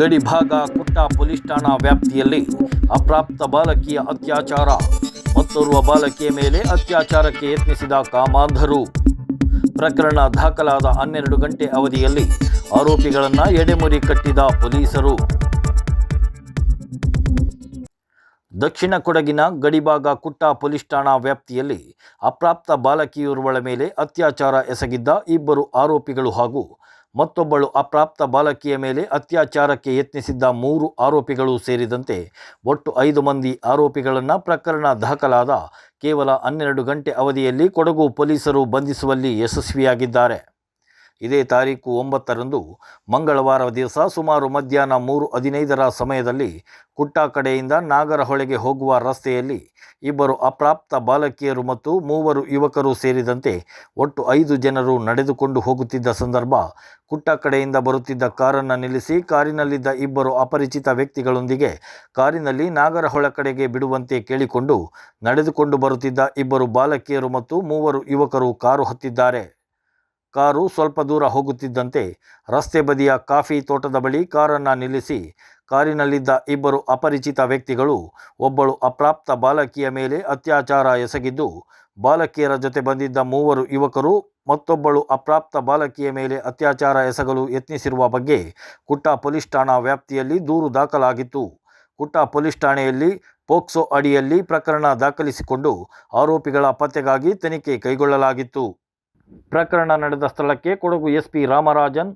ಗಡಿಭಾಗ ಕುಟ್ಟ police ಠಾಣಾ ವ್ಯಾಪ್ತಿಯಲ್ಲಿ ಅಪ್ರಾಪ್ತ ಬಾಲಕಿಯ ಅತ್ಯಾಚಾರ. ಮತ್ತೋರ್ವ ಬಾಲಕಿಯ ಮೇಲೆ ಅತ್ಯಾಚಾರಕ್ಕೆ ಯತ್ನಿಸಿದ ಕಾಮಾಂಧರು. ಪ್ರಕರಣ ದಾಖಲಾದ ಹನ್ನೆರಡು ಗಂಟೆ ಅವಧಿಯಲ್ಲಿ ಆರೋಪಿಗಳನ್ನು ಎಡೆಮುರಿ ಕಟ್ಟಿದ ಪೊಲೀಸರು. ದಕ್ಷಿಣ ಕೊಡಗಿನ ಗಡಿಭಾಗ ಕುಟ್ಟ ಪೊಲೀಸ್ ಠಾಣಾ ವ್ಯಾಪ್ತಿಯಲ್ಲಿ ಅಪ್ರಾಪ್ತ ಬಾಲಕಿಯೋರ್ವಳ ಮೇಲೆ ಅತ್ಯಾಚಾರ ಎಸಗಿದ್ದ ಇಬ್ಬರು ಆರೋಪಿಗಳು ಹಾಗೂ ಮತ್ತೊಬ್ಬಳು ಅಪ್ರಾಪ್ತ ಬಾಲಕಿಯ ಮೇಲೆ ಅತ್ಯಾಚಾರಕ್ಕೆ ಯತ್ನಿಸಿದ್ದ ಮೂರು ಆರೋಪಿಗಳು ಸೇರಿದಂತೆ ಒಟ್ಟು ಐದು ಮಂದಿ ಆರೋಪಿಗಳನ್ನು ಪ್ರಕರಣ ದಾಖಲಾದ ಕೇವಲ ಹನ್ನೆರಡು ಗಂಟೆ ಅವಧಿಯಲ್ಲಿ ಕೊಡಗು ಪೊಲೀಸರು ಬಂಧಿಸುವಲ್ಲಿ ಯಶಸ್ವಿಯಾಗಿದ್ದಾರೆ. ಇದೇ ತಾರೀಕು ಒಂಬತ್ತರಂದು ಮಂಗಳವಾರ ದಿವಸ ಸುಮಾರು ಮಧ್ಯಾಹ್ನ ಮೂರು ಹದಿನೈದರ ಸಮಯದಲ್ಲಿ ಕುಟ್ಟ ಕಡೆಯಿಂದ ನಾಗರಹೊಳೆಗೆ ಹೋಗುವ ರಸ್ತೆಯಲ್ಲಿ ಇಬ್ಬರು ಅಪ್ರಾಪ್ತ ಬಾಲಕಿಯರು ಮತ್ತು ಮೂವರು ಯುವಕರು ಸೇರಿದಂತೆ ಒಟ್ಟು ಐದು ಜನರು ನಡೆದುಕೊಂಡು ಹೋಗುತ್ತಿದ್ದ ಸಂದರ್ಭ ಕುಟ್ಟ ಕಡೆಯಿಂದ ಬರುತ್ತಿದ್ದ ಕಾರನ್ನು ನಿಲ್ಲಿಸಿ ಕಾರಿನಲ್ಲಿದ್ದ ಇಬ್ಬರು ಅಪರಿಚಿತ ವ್ಯಕ್ತಿಗಳೊಂದಿಗೆ ಕಾರಿನಲ್ಲಿ ನಾಗರಹೊಳ ಕಡೆಗೆ ಬಿಡುವಂತೆ ಕೇಳಿಕೊಂಡು ನಡೆದುಕೊಂಡು ಬರುತ್ತಿದ್ದ ಇಬ್ಬರು ಬಾಲಕಿಯರು ಮತ್ತು ಮೂವರು ಯುವಕರು ಕಾರು ಹತ್ತಿದ್ದಾರೆ. ಕಾರು ಸ್ವಲ್ಪ ದೂರ ಹೋಗುತ್ತಿದ್ದಂತೆ ರಸ್ತೆ ಬದಿಯ ಕಾಫಿ ತೋಟದ ಬಳಿ ಕಾರನ್ನು ನಿಲ್ಲಿಸಿ ಕಾರಿನಲ್ಲಿದ್ದ ಇಬ್ಬರು ಅಪರಿಚಿತ ವ್ಯಕ್ತಿಗಳು, ಒಬ್ಬಳು ಅಪ್ರಾಪ್ತ ಬಾಲಕಿಯ ಮೇಲೆ ಅತ್ಯಾಚಾರ ಎಸಗಿದ್ದು, ಬಾಲಕಿಯರ ಜೊತೆ ಬಂದಿದ್ದ ಮೂವರು ಯುವಕರು ಮತ್ತೊಬ್ಬಳು ಅಪ್ರಾಪ್ತ ಬಾಲಕಿಯ ಮೇಲೆ ಅತ್ಯಾಚಾರ ಎಸಗಲು ಯತ್ನಿಸಿರುವ ಬಗ್ಗೆ ಕುಟ್ಟ ಪೊಲೀಸ್ ಠಾಣಾ ವ್ಯಾಪ್ತಿಯಲ್ಲಿ ದೂರು ದಾಖಲಾಗಿತ್ತು. ಕುಟ್ಟ ಪೊಲೀಸ್ ಠಾಣೆಯಲ್ಲಿ ಪೋಕ್ಸೋ ಅಡಿಯಲ್ಲಿ ಪ್ರಕರಣ ದಾಖಲಿಸಿಕೊಂಡು ಆರೋಪಿಗಳ ಪತ್ತೆಗಾಗಿ ತನಿಖೆ ಕೈಗೊಳ್ಳಲಾಗಿತ್ತು. ಪ್ರಕರಣ ನಡೆದ ಸ್ಥಳಕ್ಕೆ ಕೊಡಗು ಎಸ್ಪಿ ರಾಮರಾಜನ್,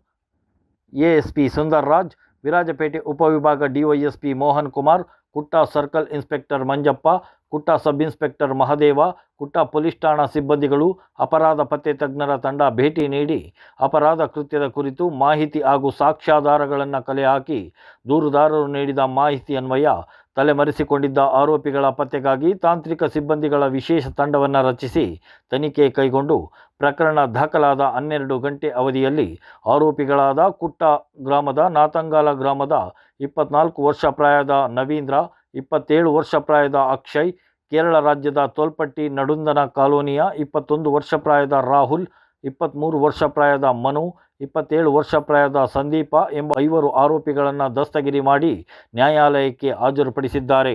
ಎಎಸ್ಪಿ ಸುಂದರ್ರಾಜ್ ವಿರಾಜಪೇಟೆ ಉಪವಿಭಾಗ DYSP Mohan Kumar, Kutta circle inspector Manjappa, Kutta sub inspector Mahadeva, Kutta police ಠಾಣಾ ಸಿಬ್ಬಂದಿಗಳು ಅಪರಾಧ ಪತ್ತೆ ತಜ್ಞರ ತಂಡ ಭೇಟಿ ನೀಡಿ ಅಪರಾಧ ಕೃತ್ಯದ ಕುರಿತು ಮಾಹಿತಿ ಹಾಗೂ ಸಾಕ್ಷ್ಯಾಧಾರಗಳನ್ನು ಕಲೆ ಹಾಕಿ ದೂರುದಾರರು ನೀಡಿದ ಮಾಹಿತಿ ಅನ್ವಯ, ತಲೆಮರೆಸಿಕೊಂಡಿದ್ದ ಆರೋಪಿಗಳ ಪತ್ತೆಗಾಗಿ ತಾಂತ್ರಿಕ ಸಿಬ್ಬಂದಿಗಳ ವಿಶೇಷ ತಂಡವನ್ನು ರಚಿಸಿ ತನಿಖೆ ಕೈಗೊಂಡು ಪ್ರಕರಣ ದಾಖಲಾದ ಹನ್ನೆರಡು ಗಂಟೆ ಅವಧಿಯಲ್ಲಿ ಆರೋಪಿಗಳಾದ ಕುಟ್ಟ ಗ್ರಾಮದ ನಾತಂಗಾಲ ಗ್ರಾಮದ ಇಪ್ಪತ್ನಾಲ್ಕು ವರ್ಷ ಪ್ರಾಯದ ನವೀಂದ್ರ, ಇಪ್ಪತ್ತೇಳು ವರ್ಷ ಪ್ರಾಯದ ಅಕ್ಷಯ್, ಕೇರಳ ರಾಜ್ಯದ ತೋಲ್ಪಟ್ಟಿ ನಡುಂದನ ಕಾಲೋನಿಯ ಇಪ್ಪತ್ತೊಂದು ವರ್ಷ ಪ್ರಾಯದ ರಾಹುಲ್ ಇಪ್ಪತ್ತ್ಮೂರು ವರ್ಷ ಪ್ರಾಯದ ಮನು, ಇಪ್ಪತ್ತೇಳು ವರ್ಷ ಪ್ರಾಯದ ಸಂದೀಪ ಎಂಬ ಐವರು ಆರೋಪಿಗಳನ್ನು ದಸ್ತಗಿರಿ ಮಾಡಿ ನ್ಯಾಯಾಲಯಕ್ಕೆ ಹಾಜರುಪಡಿಸಿದ್ದಾರೆ.